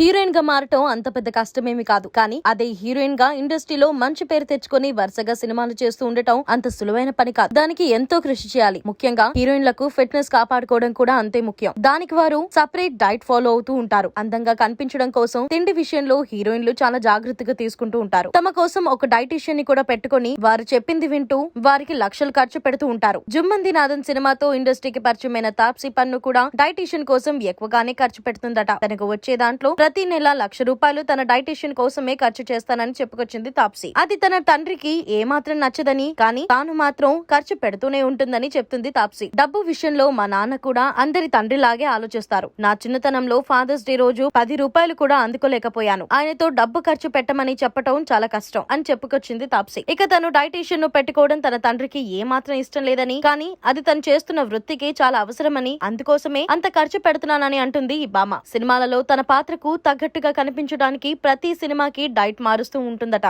హీరోయిన్గా మారటం అంత పెద్ద కష్టమేమి కాదు. కానీ అదే హీరోయిన్గా ఇండస్ట్రీలో మంచి పేరు తెచ్చుకొని వరుసగా సినిమాలు చేస్తూ ఉండటం అంత సులువైన పని కాదు. దానికి ఎంతో కృషి చేయాలి. ముఖ్యంగా హీరోయిన్లకు ఫిట్నెస్ కాపాడుకోవడం కూడా అంతే ముఖ్యం. దానికి వారు సపరేట్ డైట్ ఫాలో అవుతూ ఉంటారు. అందంగా కనిపించడం కోసం తిండి విషయంలో హీరోయిన్లు చాలా జాగ్రత్తగా తీసుకుంటూ ఉంటారు. తమ కోసం ఒక డైటీషియన్ని కూడా పెట్టుకొని వారు చెప్పింది వింటూ వారికి లక్షలు ఖర్చు పెడుతూ ఉంటారు. జుమ్మంది నాదన్ సినిమాతో ఇండస్ట్రీకి పరిచయమైన తాప్సీ పన్ను కూడా డైటీషియన్ కోసం ఎక్కువగానే ఖర్చు పెడుతుందట. తనకు వచ్చే దాంట్లో ప్రతి నెల లక్ష రూపాయలు తన డైటీషియన్ కోసమే ఖర్చు చేస్తానని చెప్పుకొచ్చింది తాప్సీ. అది తన తండ్రికి ఏమాత్రం నచ్చదని కానీ తాను మాత్రం ఖర్చు పెడుతూనే ఉంటుందని చెప్తుంది తాప్సీ. డబ్బు విషయంలో మా నాన్న కూడా అందరి తండ్రిలాగే ఆలోచిస్తారు. నా చిన్నతనంలో ఫాదర్స్ డే రోజు పది రూపాయలు కూడా అందుకోలేకపోయాను. ఆయనతో డబ్బు ఖర్చు పెట్టమని చెప్పటం చాలా కష్టం అని చెప్పుకొచ్చింది తాప్సీ. ఇక తను డైటీషియన్ను పెట్టుకోవడం తన తండ్రికి ఏ మాత్రం ఇష్టం లేదని కానీ అది తను చేస్తున్న వృత్తికి చాలా అవసరమని అందుకోసమే అంత ఖర్చు పెడుతున్నానని అంటుంది ఈ బామ సినిమాలలో తన పాత్రకు తగ్గట్టుగా కనిపించడానికి ప్రతి సినిమాకి డైట్ మారుస్తూ ఉంటుందట.